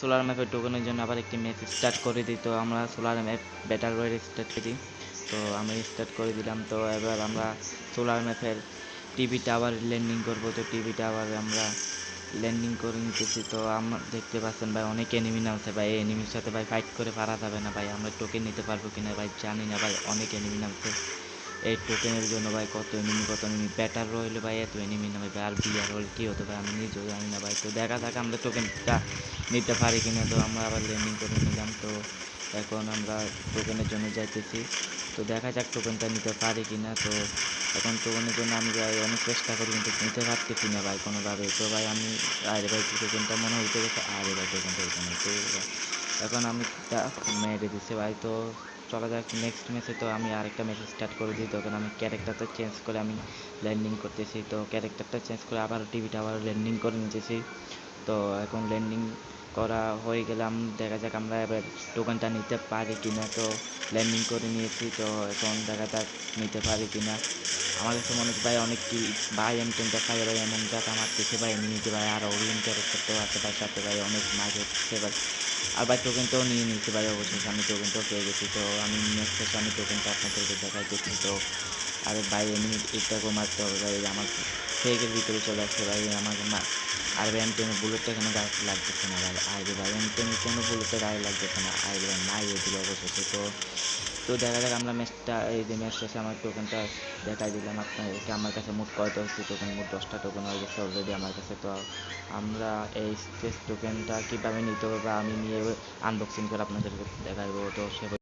Solar ম্যাপের টোকেনের জন্য আবার একটি ম্যাচ স্টার্ট করে দিই। তো আমরা সোলার ম্যাপ ব্যাটার রয়েল স্টার্ট করি। তো আমি স্টার্ট করে দিলাম। তো এবার আমরা সোলার ম্যাপের টিভি টাওয়ার ল্যান্ডিং করব। তো টিভি টাওয়ার আমরা ল্যান্ডিং করে নিতেছি। তো আমরা দেখতে পাচ্ছেন ভাই, অনেক এনিমি নামছে ভাই। এই এনিমির সাথে ভাই ফাইট করে পারা যাবে না ভাই। আমরা টোকেন নিতে পারব কিনা ভাই জানি না ভাই, অনেক এনিমি নামছে। এই টোকেনের জন্য ভাই কত এনিমি কত এনিমি ব্যাটার রইলে ভাই এত এনিমি নামে ভাই, আর বিয়ার হলে কী হতে ভাই? আমি নিজেও জানি না ভাই। তো দেখা যাক আমরা টোকেনটা নিতে পারি কিনা। তো আমরা আবার ল্যান্ডিং করে নিলাম। তো এখন আমরা টোকেনের জন্য যাইতেছি। তো দেখা যাক টোকেনটা নিতে পারি কিনা। তো এখন টোকেনের জন্য আমি ভাই অনেক চেষ্টা করি, কিন্তু নিতে পারতেছি না ভাই কোনোভাবে। তো ভাই আমি, আরে ভাই টোকেনটা মনে হইতে গেছে? আরে ভাই টোকেনটা এখানে। তো এখন আমি মেরে দিচ্ছি ভাই। তো চলা যাক নেক্সট ম্যাচে তো আমি আরেকটা ম্যাচ স্টার্ট করে দিই, তখন আমি ক্যারেক্টারটা চেঞ্জ করে আমি ল্যান্ডিং করতেছি। তো ক্যারেক্টারটা চেঞ্জ করে আবার টিভিটা আবার ল্যান্ডিং করে নিতেছি। তো এখন ল্যান্ডিং করা হয়ে গেলাম দেখা যাক আমরা এবার টোকেনটা নিতে পারি কিনা। তো ল্যান্ডিং করে নিয়েছি, তো এখন দেখা যাক নিতে পারি কিনা। আমার কাছে মনে হচ্ছে ভাই অনেক কি, ভাই এম টেনটা খাই ভাই এমন জায়গা মারতেছে ভাই নিতে ভাই আর ওরিয়ন তো আছে ভাই, সাথে ভাই অনেক মার হচ্ছে ভাই। আর ভাই টোকেনটাও নিয়ে নিয়েছি ভাই, অবশেষে আমি টোকেনটাও পেয়ে গেছি, তো আমি নেক্সট শেষে আমি টোকেনটা আপনাদেরকে দেখাই দিচ্ছি তো। আর ভাই এমনি এটাকেও মারতে হবে ভাই আমার ফেকের ভিতরে চলে আসছে ভাই আমাকে মা আর ভাই এম টেনের বুলেটটা কেন গায়ে লাগতেছে না ভাই? আরে ভাই এম টেনের কেন বুলেটটা গায়ে লাগতেছে না। আরে ভাই মারিয়ে দিল অবশেষে তো। তো দেখা যাক, আমরা ম্যাচটা এই যে ম্যাচ শেষে আমার টোকেনটা দেখাই দিলাম আপনাদেরকে। আমার কাছে মোট কয়টা হচ্ছে টোকেন মোট দশটা টোকেন হয়ে গেছে অলরেডি আমার কাছে, তো আমরা এই স্টেজ টোকেনটা কীভাবে নিতে হবে বা আমি নিয়ে আনবক্সিং করে আপনাদেরকে দেখাবো, তো সে